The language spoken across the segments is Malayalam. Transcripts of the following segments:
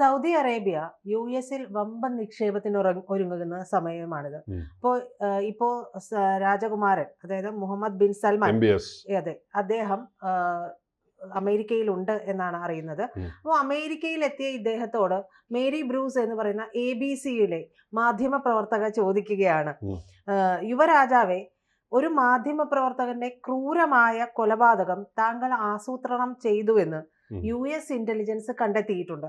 സൗദി അറേബ്യ യു എസിൽ വമ്പൻ നിക്ഷേപത്തിന് ഒരുങ്ങുന്ന സമയമാണിത്. ഇപ്പോ ഇപ്പോ രാജകുമാരൻ അതായത് മുഹമ്മദ് ബിൻ സൽമാൻ അതെ അദ്ദേഹം അമേരിക്കയിൽ അമേരിക്കയിലുണ്ട് എന്നാണ് അറിയുന്നത്. അപ്പോൾ അമേരിക്കയിൽ എത്തിയ ഇദ്ദേഹത്തോട് മേരി ബ്രൂസ് എന്ന് പറയുന്ന എ ബി സിയിലെ മാധ്യമ പ്രവർത്തക ചോദിക്കുകയാണ്. യുവരാജാവെ ഒരു മാധ്യമ പ്രവർത്തകന്റെ ക്രൂരമായ കൊലപാതകം താങ്കൾ ആസൂത്രണം ചെയ്തുവെന്ന്. യു എസ് ഇന്റലിജൻസ് കണ്ടെത്തിയിട്ടുണ്ട്.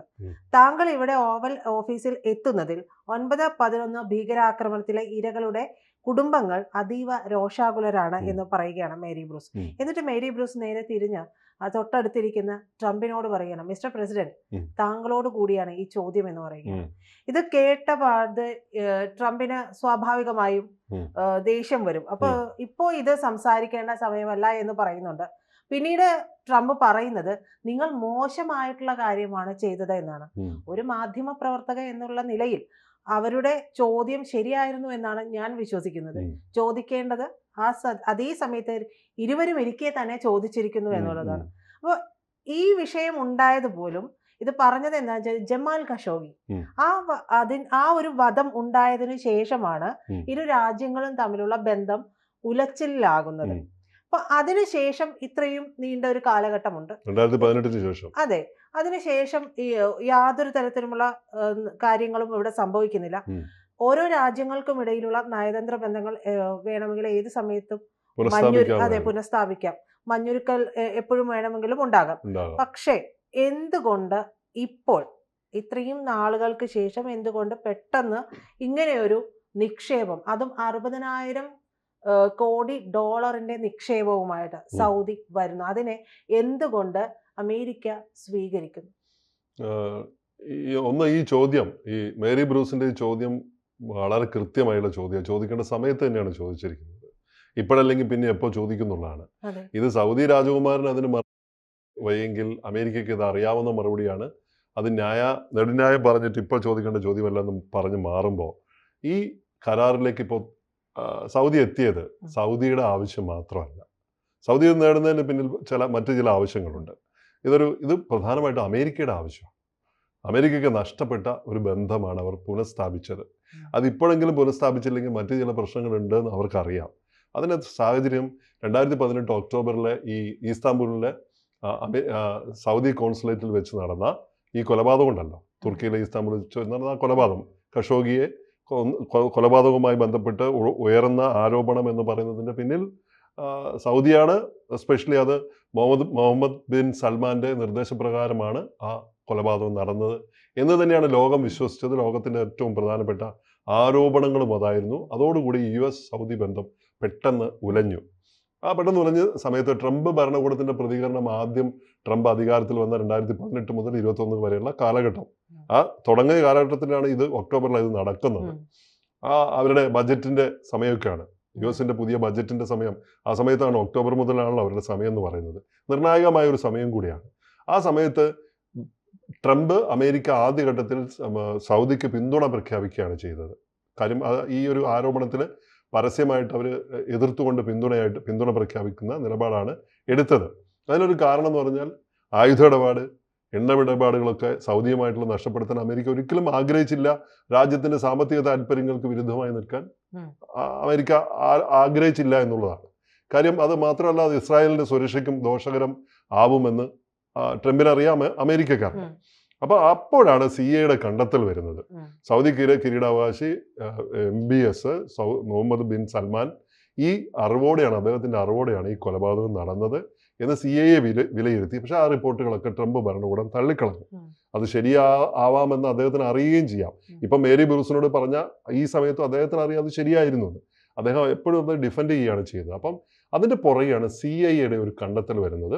താങ്കൾ ഇവിടെ ഓവൽ ഓഫീസിൽ എത്തുന്നതിൽ ഒൻപത് പതിനൊന്ന് ഭീകരാക്രമണത്തിലെ ഇരകളുടെ കുടുംബങ്ങൾ അതീവ രോഷാകുലരാണ് എന്ന് പറയുകയാണ് മേരി ബ്രൂസ്. എന്നിട്ട് മേരി ബ്രൂസ് നേരെ തിരിഞ്ഞ് തൊട്ടടുത്തിരിക്കുന്ന ട്രംപിനോട് പറയണം മിസ്റ്റർ പ്രസിഡന്റ് താങ്കളോട് കൂടിയാണ് ഈ ചോദ്യം എന്ന് പറയുന്നത് ഇത് കേട്ട പാട് ട്രംപിന് സ്വാഭാവികമായും ദേഷ്യം വരും. അപ്പൊ ഇപ്പോ ഇത് സംസാരിക്കേണ്ട സമയമല്ല എന്ന് പറയുന്നുണ്ട്. പിന്നീട് ട്രംപ് പറയുന്നത് നിങ്ങൾ മോശമായിട്ടുള്ള കാര്യമാണ് ചെയ്തത് എന്നാണ്. ഒരു മാധ്യമ പ്രവർത്തക എന്നുള്ള നിലയിൽ അവരുടെ ചോദ്യം ശരിയായിരുന്നു എന്നാണ് ഞാൻ വിശ്വസിക്കുന്നത്. ചോദിക്കേണ്ടത് ആ അതേ സമയത്ത് ഇരുവരും ഇരിക്കെ തന്നെ ചോദിച്ചിരിക്കുന്നു എന്നുള്ളതാണ്. അപ്പോൾ ഈ വിഷയം ഉണ്ടായത് പോലും ഇത് പറഞ്ഞത് എന്താ വെച്ചാൽ ജമാൽ ഖഷോഗി. ആ അതി ആ ഒരു വധം ഉണ്ടായതിനു ശേഷമാണ്. ഇരു രാജ്യങ്ങളും തമ്മിലുള്ള ബന്ധം ഉലച്ചിലാകുന്നത്. അപ്പൊ അതിനുശേഷം ഇത്രയും നീണ്ട ഒരു കാലഘട്ടമുണ്ട്. രണ്ടായിരത്തി പതിനെട്ടിന് ശേഷം. അതെ. അതിനുശേഷം ഈ യാതൊരു തരത്തിലുമുള്ള കാര്യങ്ങളും ഇവിടെ സംഭവിക്കുന്നില്ല. ഓരോ രാജ്യങ്ങൾക്കും ഇടയിലുള്ള നയതന്ത്ര ബന്ധങ്ങൾ വേണമെങ്കിൽ ഏത് സമയത്തും മഞ്ഞുരു അതെ പുനഃസ്ഥാപിക്കാം. മഞ്ഞുരുക്കൽ എപ്പോഴും വേണമെങ്കിലും ഉണ്ടാകാം. പക്ഷെ എന്തുകൊണ്ട് ഇപ്പോൾ ഇത്രയും നാളുകൾക്ക് ശേഷം എന്തുകൊണ്ട് പെട്ടെന്ന് ഇങ്ങനെയൊരു നിക്ഷേപം അതും അറുപതിനായിരം കോടി ഡോളറിന്റെ നിക്ഷേപവുമായിട്ട് സൗദി വരുന്നു. അതിനെ എന്തുകൊണ്ട് അമേരിക്ക സ്വീകരിക്കുന്നു? ഒന്ന് ഈ ചോദ്യം ഈ മേരി ബ്രൂസിന്റെ ഈ ചോദ്യം വളരെ കൃത്യമായുള്ള ചോദ്യം ചോദിക്കേണ്ട സമയത്ത് തന്നെയാണ് ചോദിച്ചിരിക്കുന്നത്. ഇപ്പോഴല്ലെങ്കിൽ പിന്നെ എപ്പോൾ ചോദിക്കുന്നുള്ളതാണ്. ഇത് സൗദി രാജകുമാരൻ അതിന് വയെങ്കിൽ വയ്യെങ്കിൽ അമേരിക്കയ്ക്ക് ഇത് അറിയാവുന്ന മറുപടിയാണ്. അത് ന്യായ നെടുന്യായം പറഞ്ഞിട്ട് ഇപ്പോൾ ചോദിക്കേണ്ട ചോദ്യമല്ലെന്നും പറഞ്ഞ് മാറുമ്പോൾ ഈ കരാറിലേക്ക് ഇപ്പോൾ സൗദി എത്തിയത് സൗദിയുടെ ആവശ്യം മാത്രമല്ല. സൗദി നേടുന്നതിന് പിന്നിൽ ചില മറ്റു ചില ആവശ്യങ്ങളുണ്ട്. ഇതൊരു ഇത് പ്രധാനമായിട്ടും അമേരിക്കയുടെ ആവശ്യമാണ്. അമേരിക്കയ്ക്ക് നഷ്ടപ്പെട്ട ഒരു ബന്ധമാണ് അവർ പുനഃസ്ഥാപിച്ചത്. അതിപ്പോഴെങ്കിലും പുനഃസ്ഥാപിച്ചില്ലെങ്കിൽ മറ്റു ചില പ്രശ്നങ്ങളുണ്ട് എന്ന് അവർക്കറിയാം. അതിന് സാഹചര്യം രണ്ടായിരത്തി പതിനെട്ട് ഒക്ടോബറിലെ ഈ ഈസ്താംബൂളിലെ സൗദി കോൺസുലേറ്റിൽ വെച്ച് നടന്ന ഈ കൊലപാതകം ഉണ്ടല്ലോ. തുർക്കിയിലെ ഈസ്താംബൂളിൽ വെച്ച് നടന്ന കൊലപാതകം. ഖഷോഗിയെ കൊലപാതകവുമായി ബന്ധപ്പെട്ട് ഉയർന്ന ആരോപണം എന്ന് പറയുന്നതിന്റെ പിന്നിൽ സൗദിയാണ് എസ്പെഷ്യലി അത് മുഹമ്മദ് മുഹമ്മദ് ബിൻ സൽമാന്റെ നിർദ്ദേശപ്രകാരമാണ് ആ കൊലപാതകം നടന്നത് എന്ന് തന്നെയാണ് ലോകം വിശ്വസിച്ചത്. ലോകത്തിന്റെ ഏറ്റവും പ്രധാനപ്പെട്ട ആരോപണങ്ങളും അതായിരുന്നു. അതോടുകൂടി യു എസ് സൗദി ബന്ധം പെട്ടെന്ന് ഉലഞ്ഞു. ആ പെട്ടെന്ന് പറഞ്ഞ് സമയത്ത് ട്രംപ് ഭരണകൂടത്തിന്റെ പ്രതികരണം ആദ്യം ട്രംപ് അധികാരത്തിൽ വന്ന രണ്ടായിരത്തി പതിനെട്ട് മുതൽ ഇരുപത്തൊന്ന് വരെയുള്ള കാലഘട്ടം. ആ തുടങ്ങിയ കാലഘട്ടത്തിലാണ് ഇത് ഒക്ടോബറിൽ ഇത് നടക്കുന്നത്. ആ അവരുടെ ബജറ്റിന്റെ സമയമൊക്കെയാണ്. യു എസിന്റെ പുതിയ ബജറ്റിന്റെ സമയം ആ സമയത്താണ് ഒക്ടോബർ മുതലാണല്ലോ അവരുടെ സമയം എന്ന് പറയുന്നത്. നിർണായകമായ ഒരു സമയം കൂടിയാണ്. ആ സമയത്ത് ട്രംപ് അമേരിക്ക ആദ്യഘട്ടത്തിൽ സൗദിക്ക് പിന്തുണ പ്രഖ്യാപിക്കുകയാണ് ചെയ്തത്. കാര്യം ഈ ഒരു ആരോപണത്തിൽ പരസ്യമായിട്ട് അവർ എതിർത്തുകൊണ്ട് പിന്തുണയായിട്ട് പിന്തുണ പ്രഖ്യാപിക്കുന്ന നിലപാടാണ് എടുത്തത്. അതിനൊരു കാരണം എന്ന് പറഞ്ഞാൽ ആയുധ ഇടപാട് എണ്ണ ഇടപാടുകളൊക്കെ സൗദിയുമായിട്ടുള്ള നഷ്ടപ്പെടുത്താൻ അമേരിക്ക ഒരിക്കലും ആഗ്രഹിച്ചില്ല. രാജ്യത്തിന്റെ സാമ്പത്തിക താല്പര്യങ്ങൾക്ക് വിരുദ്ധമായി നിൽക്കാൻ അമേരിക്ക ആഗ്രഹിച്ചില്ല എന്നുള്ളതാണ്. കാര്യം അത് മാത്രമല്ല അത് ഇസ്രായേലിന്റെ സുരക്ഷയ്ക്കും ദോഷകരം ആവുമെന്ന് ട്രംപിനറിയാം അമേരിക്കക്കാർ ഉം. അപ്പൊ അപ്പോഴാണ് സി എയുടെ കണ്ടെത്തൽ വരുന്നത്. സൗദി കിര കിരീടാവകാശി എം ബി എസ് സൗ മുഹമ്മദ് ബിൻ സൽമാൻ ഈ അറിവോടെയാണ് അദ്ദേഹത്തിന്റെ അറിവോടെയാണ് ഈ കൊലപാതകം നടന്നത് എന്ന് സി എ വില വിലയിരുത്തി. പക്ഷെ ആ റിപ്പോർട്ടുകളൊക്കെ ട്രംപ് ഭരണകൂടം തള്ളിക്കളഞ്ഞു. അത് ശരിയാ ആവാമെന്ന് അദ്ദേഹത്തിന് അറിയുകയും ചെയ്യാം. ഇപ്പൊ മേരി ബ്രൂസിനോട് പറഞ്ഞ ഈ സമയത്തും അദ്ദേഹത്തിന് അറിയാം അത് ശരിയായിരുന്നു അദ്ദേഹം എപ്പോഴും അത് ഡിഫെൻഡ് ചെയ്യുകയാണ് ചെയ്തത്. അപ്പം അതിന്റെ പുറകെയാണ് സി ഐ എയുടെ ഒരു കണ്ടെത്തൽ വരുന്നത്.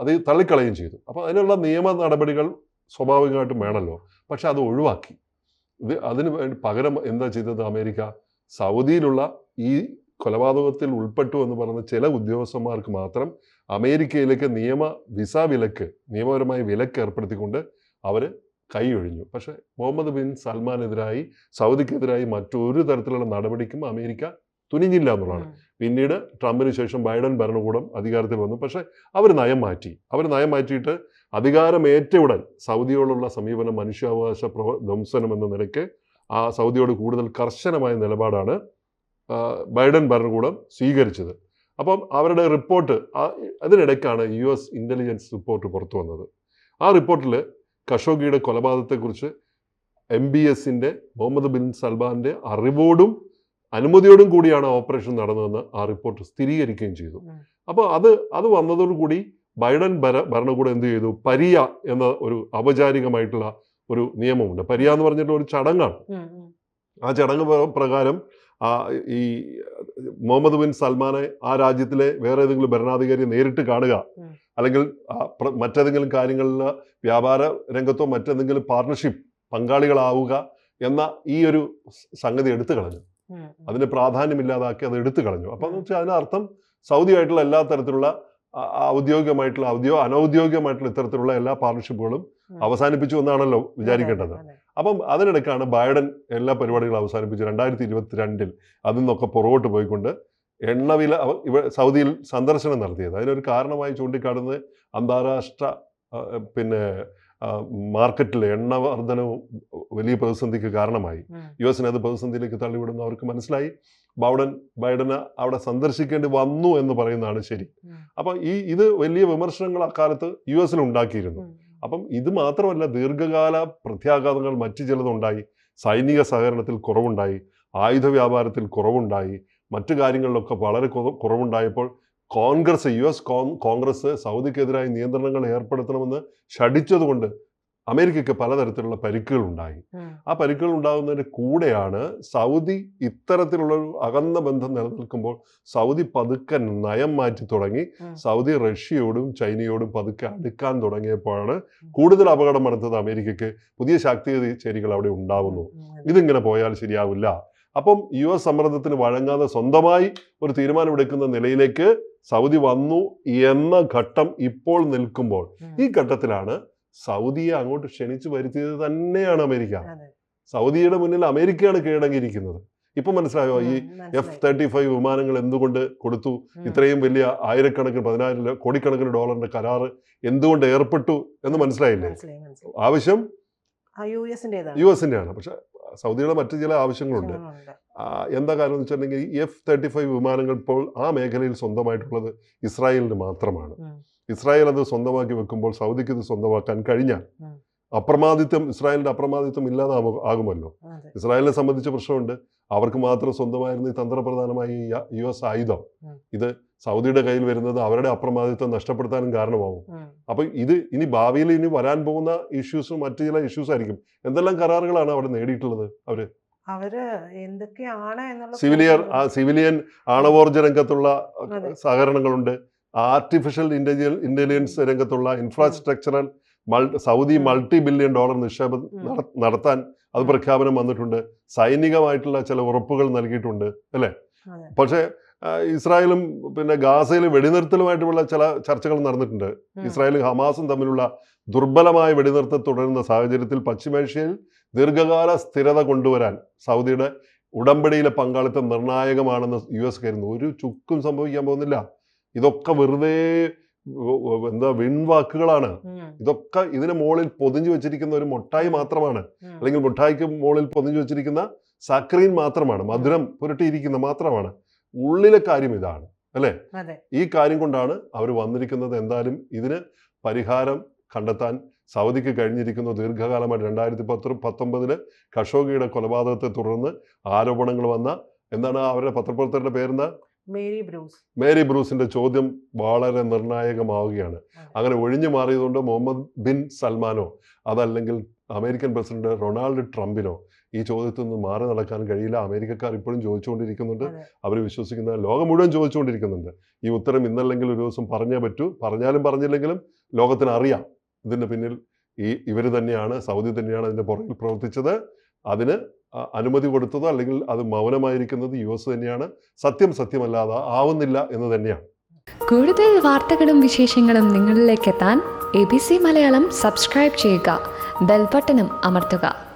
അത് തള്ളിക്കളയുകയും ചെയ്തു. അപ്പം അതിനുള്ള നിയമ നടപടികൾ സ്വാഭാവികമായിട്ടും വേണമല്ലോ. പക്ഷെ അത് ഒഴിവാക്കി. ഇത് അതിന് വേണ്ടി പകരം എന്താ ചെയ്തത് അമേരിക്ക? സൗദിയിലുള്ള ഈ കൊലപാതകത്തിൽ ഉൾപ്പെട്ടു എന്ന് പറഞ്ഞ ചില ഉദ്യോഗസ്ഥന്മാർക്ക് മാത്രം അമേരിക്കയിലേക്ക് നിയമ വിസ വിലക്ക് നിയമപരമായ വിലക്ക് ഏർപ്പെടുത്തിക്കൊണ്ട് അവർ കൈയൊഴിഞ്ഞു പക്ഷേ മുഹമ്മദ് ബിൻ സൽമാനെതിരായി സൗദിക്കെതിരായി മറ്റൊരു തരത്തിലുള്ള നടപടിക്കും അമേരിക്ക തുനിഞ്ഞില്ല എന്നുള്ളതാണ്. പിന്നീട് ട്രംപിന് ശേഷം ബൈഡൻ ഭരണകൂടം അധികാരത്തിൽ വന്നു. പക്ഷേ അവർ നയം മാറ്റി. അവർ നയം മാറ്റിയിട്ട് അധികാരമേറ്റ ഉടൻ സൗദിയോടുള്ള സമീപനം മനുഷ്യാവകാശ പ്രവ ധ്വംസനം എന്ന നിലയ്ക്ക് ആ സൗദിയോട് കൂടുതൽ കർശനമായ നിലപാടാണ് ബൈഡൻ ഭരണകൂടം സ്വീകരിച്ചത്. അപ്പം അവരുടെ റിപ്പോർട്ട് അതിനിടയ്ക്കാണ് യു എസ് ഇന്റലിജൻസ് റിപ്പോർട്ട് പുറത്തു വന്നത്. ആ റിപ്പോർട്ടിൽ കഷോഗിയുടെ കൊലപാതകത്തെക്കുറിച്ച് എം ബി എസിന്റെ മുഹമ്മദ് ബിൻ സൽമാന്റെ അറിവോടും അനുമതിയോടും കൂടിയാണ് ഓപ്പറേഷൻ നടന്നതെന്ന് ആ റിപ്പോർട്ട് സ്ഥിരീകരിക്കുകയും ചെയ്തു. അപ്പോൾ അത് അത് വന്നതോടുകൂടി ബൈഡൻ ഭര ഭരണകൂടം എന്ത് ചെയ്തു പരിയ എന്ന ഒരു ഔപചാരികമായിട്ടുള്ള ഒരു നിയമമുണ്ട് പരിയ എന്ന് പറഞ്ഞിട്ട് ഒരു ചടങ്ങാണ്. ആ ചടങ്ങ് പ്രകാരം ഈ മുഹമ്മദ് ബിൻ സൽമാനെ ആ രാജ്യത്തിലെ വേറെ ഏതെങ്കിലും ഭരണാധികാരിയെ നേരിട്ട് കാണുക അല്ലെങ്കിൽ മറ്റേതെങ്കിലും കാര്യങ്ങളിൽ വ്യാപാര രംഗത്തോ മറ്റെന്തെങ്കിലും പാർട്ണർഷിപ്പ് പങ്കാളികളാവുക എന്ന ഈ ഒരു സംഗതി എടുത്തു കളഞ്ഞു. അതിന് പ്രാധാന്യമില്ലാതാക്കി അത് എടുത്തു കളഞ്ഞു. അപ്പം എന്ന് വെച്ചാൽ അതിനർത്ഥം സൗദിയായിട്ടുള്ള എല്ലാ തരത്തിലുള്ള ഔദ്യോഗികമായിട്ടുള്ള ഔദ്യോ അനൗദ്യോഗികമായിട്ടുള്ള ഇത്തരത്തിലുള്ള എല്ലാ പാർട്ണർഷിപ്പുകളും. അവസാനിപ്പിച്ചു എന്നാണല്ലോ വിചാരിക്കേണ്ടത്. അപ്പം അതിനിടയ്ക്കാണ് ബൈഡൻ എല്ലാ പരിപാടികളും അവസാനിപ്പിച്ചു. രണ്ടായിരത്തി ഇരുപത്തിരണ്ടിൽ അതിൽ നിന്നൊക്കെ പുറകോട്ട് പോയിക്കൊണ്ട് എണ്ണവില ഇവ സൗദിയിൽ സന്ദർശനം നടത്തിയത്. അതിനൊരു കാരണമായി ചൂണ്ടിക്കാട്ടുന്നത് അന്താരാഷ്ട്ര പിന്നെ മാർക്കറ്റിലെ എണ്ണ വർധനവും വലിയ പ്രതിസന്ധിക്ക് കാരണമായി. യു എസിനെ അത് പ്രതിസന്ധിയിലേക്ക് തള്ളിവിടുന്ന. അവർക്ക് മനസ്സിലായി ബൗഡൻ ബൈഡന് അവിടെ സന്ദർശിക്കേണ്ടി വന്നു എന്ന് പറയുന്നതാണ് ശരി. അപ്പം ഈ ഇത് വലിയ വിമർശനങ്ങൾ അക്കാലത്ത് യു എസിൽ ഉണ്ടാക്കിയിരുന്നു അപ്പം ഇത് മാത്രമല്ല ദീർഘകാല പ്രത്യാഘാതങ്ങൾ മറ്റു ചിലതുണ്ടായി. സൈനിക സഹകരണത്തിൽ കുറവുണ്ടായി. ആയുധ വ്യാപാരത്തിൽ കുറവുണ്ടായി. മറ്റു കാര്യങ്ങളിലൊക്കെ വളരെ കുറവുണ്ടായപ്പോൾ കോൺഗ്രസ് യു എസ് കോൺഗ്രസ് സൗദിക്കെതിരായി നിയന്ത്രണങ്ങൾ ഏർപ്പെടുത്തണമെന്ന് ഷടിച്ചതുകൊണ്ട് അമേരിക്കയ്ക്ക് പലതരത്തിലുള്ള പരിക്കുകൾ ഉണ്ടായി ആ പരിക്കുകൾ ഉണ്ടാകുന്നതിന് കൂടെയാണ് സൗദി ഇത്തരത്തിലുള്ള ഒരു അകന്ന ബന്ധം നിലനിൽക്കുമ്പോൾ സൗദി പതുക്കെ നയം മാറ്റി തുടങ്ങി. സൗദി റഷ്യയോടും ചൈനയോടും പതുക്കെ അടുക്കാൻ തുടങ്ങിയപ്പോഴാണ് കൂടുതൽ അപകടം നടത്തുന്നത് അമേരിക്കയ്ക്ക്. പുതിയ ശാക്തിക ചേരികൾ അവിടെ ഉണ്ടാവുന്നു. ഇതിങ്ങനെ പോയാൽ ശരിയാവില്ല. അപ്പം യു എസ് സമ്മർദ്ദത്തിന് വഴങ്ങാതെ സ്വന്തമായി ഒരു തീരുമാനമെടുക്കുന്ന നിലയിലേക്ക് സൗദി വന്നു എന്ന ഘട്ടം ഇപ്പോൾ നിൽക്കുമ്പോൾ ഈ ഘട്ടത്തിലാണ് സൗദിയെ അങ്ങോട്ട് ക്ഷണിച്ചു വരുത്തിയത് തന്നെയാണ് അമേരിക്ക. സൗദിയുടെ മുന്നിൽ അമേരിക്കയാണ് കീഴടങ്ങിയിരിക്കുന്നത്. ഇപ്പൊ മനസ്സിലായോ? ഈ എഫ്. തേർട്ടി ഫൈവ് വിമാനങ്ങൾ എന്തുകൊണ്ട് കൊടുത്തു? ഇത്രയും വലിയ ആയിരക്കണക്കിന് പതിനായിരം കോടിക്കണക്കിന് ഡോളറിന്റെ കരാറ് എന്തുകൊണ്ട് ഏർപ്പെട്ടു എന്ന് മനസ്സിലായില്ലേ? മനസ്സിലായി മനസ്സിലായി. ആവശ്യം യു എസിന്റേതാണ്. യു എസിന്റെ ആണ് പക്ഷെ സൗദിയുടെ മറ്റു ചില ആവശ്യങ്ങളുണ്ട്. എന്താ കാരണം എന്ന് വെച്ചിട്ടുണ്ടെങ്കിൽ എഫ് തേർട്ടി ഫൈവ് വിമാനങ്ങൾ ഇപ്പോൾ ആ മേഖലയിൽ സ്വന്തമായിട്ടുള്ളത് ഇസ്രായേലിന് മാത്രമാണ്. ഇസ്രായേൽ അത് സ്വന്തമാക്കി വെക്കുമ്പോൾ സൗദിക്ക് ഇത് സ്വന്തമാക്കാൻ കഴിഞ്ഞാൽ. അപ്രമാദിത്വം ഇസ്രായേലിന്റെ അപ്രമാദിത്വം ഇല്ലാതെ ആകുമല്ലോ. ഇസ്രായേലിനെ സംബന്ധിച്ച പ്രശ്നമുണ്ട്. അവർക്ക് മാത്രം സ്വന്തമായിരുന്ന ഈ തന്ത്രപ്രധാനമായ യു എസ് ആയുധം. ഇത് സൗദിയുടെ കയ്യിൽ വരുന്നത് അവരുടെ അപ്രമാദിത്വം നഷ്ടപ്പെടുത്താനും കാരണമാവും. അപ്പൊ ഇത് ഇനി ഭാവിയിൽ ഇനി വരാൻ പോകുന്ന ഇഷ്യൂസും മറ്റു ചില ഇഷ്യൂസ് ആയിരിക്കും. എന്തെല്ലാം കരാറുകളാണ് അവിടെ നേടിയിട്ടുള്ളത് അവർ? അവർ എന്തൊക്കെയാണ് സിവിലിയർ സിവിലിയൻ ആണവോർജ രംഗത്തുള്ള സഹകരണങ്ങളുണ്ട്. ആർട്ടിഫിഷ്യൽ ഇന്റലിജൻ ഇന്റലിജൻസ് രംഗത്തുള്ള infrastructural Saudi multi billion dollar നിക്ഷേപം നടത്താൻ അത് പ്രഖ്യാപനം വന്നിട്ടുണ്ട്. സൈനികമായിട്ടുള്ള ചില ഉറപ്പുകൾ നൽകിയിട്ടുണ്ട് അല്ലേ? പക്ഷേ ഇസ്രായേലും പിന്നെ ഗാസയിലും വെടിനിർത്തലുമായിട്ടുള്ള ചില ചർച്ചകൾ നടന്നിട്ടുണ്ട്. ഇസ്രായേലും ഹമാസും തമ്മിലുള്ള ദുർബലമായ വെടിനിർത്തൽ തുടരുന്ന സാഹചര്യത്തിൽ പശ്ചിമേഷ്യയിൽ ദീർഘകാല സ്ഥിരത കൊണ്ടുവരാൻ സൗദിയുടെ ഉടമ്പടിയിലെ പങ്കാളിത്തം നിർണായകമാണെന്ന് യു എസ് കരുതുന്നു. ഒരു ചുക്കും സംഭവിക്കാൻ പോകുന്നില്ല. ഇതൊക്കെ വെറുതെ എന്താ വിൺവാക്കുകളാണ്. ഇതൊക്കെ ഇതിന് മുകളിൽ പൊതിഞ്ഞു വെച്ചിരിക്കുന്ന ഒരു മുട്ടായി മാത്രമാണ്. അല്ലെങ്കിൽ മുട്ടായിക്ക് മുകളിൽ പൊതിഞ്ഞു വെച്ചിരിക്കുന്ന സക്രീൻ മാത്രമാണ്. മധുരം പുരട്ടിയിരിക്കുന്ന മാത്രമാണ്. ഉള്ളിലെ കാര്യം ഇതാണ് അല്ലേ? ഈ കാര്യം കൊണ്ടാണ് അവർ വന്നിരിക്കുന്നത്. എന്തായാലും ഇതിന് പരിഹാരം കണ്ടെത്താൻ സൗദിക്ക് കഴിഞ്ഞിരിക്കുന്നു. ദീർഘകാലമായി രണ്ടായിരത്തി പത്ത് പത്തൊമ്പതിൽ ഖഷോഗിയുടെ കൊലപാതകത്തെ തുടർന്ന് ആരോപണങ്ങൾ വന്ന എന്താണ് അവരുടെ പത്രപ്രവർത്തകരുടെ പേരെന്താ? Mary Bruce. മേരി ബ്രൂസിന്റെ ചോദ്യം വളരെ നിർണായകമാവുകയാണ്. അങ്ങനെ ഒഴിഞ്ഞു മാറിയതുകൊണ്ട് മുഹമ്മദ് ബിൻ സൽമാനോ അതല്ലെങ്കിൽ അമേരിക്കൻ പ്രസിഡന്റ് റൊണാൾഡ് ട്രംപിനോ ഈ ചോദ്യത്തിൽ നിന്ന് മാറി നടക്കാൻ കഴിയില്ല. അമേരിക്കക്കാർ ഇപ്പോഴും ചോദിച്ചുകൊണ്ടിരിക്കുന്നുണ്ട്. അവർ വിശ്വസിക്കുന്ന ലോകം മുഴുവൻ ചോദിച്ചുകൊണ്ടിരിക്കുന്നുണ്ട്. ഈ ഉത്തരം ഇന്നല്ലെങ്കിൽ ഒരു ദിവസം പറഞ്ഞേ പറ്റൂ. പറഞ്ഞാലും പറഞ്ഞില്ലെങ്കിലും ലോകത്തിന് അറിയാം. ഇതിന്റെ പിന്നിൽ ഈ ഇവർ തന്നെയാണ് സൗദി തന്നെയാണ് അതിന്റെ പുറകിൽ പ്രവർത്തിച്ചത്. അതിന് അനുമതി കൊടുത്തത് അല്ലെങ്കിൽ അത് മൗനമായിരിക്കുന്നത് യു എസ് തന്നെയാണ്. സത്യം സത്യമല്ലാതെ ആവുന്നില്ല എന്ന് തന്നെയാണ്. കൂടുതൽ വാർത്തകളും വിശേഷങ്ങളും നിങ്ങളിലേക്ക് എത്താൻ A B C Malayalam subscribe ചെയ്യുക. ബെൽബട്ടനും അമർത്തുക.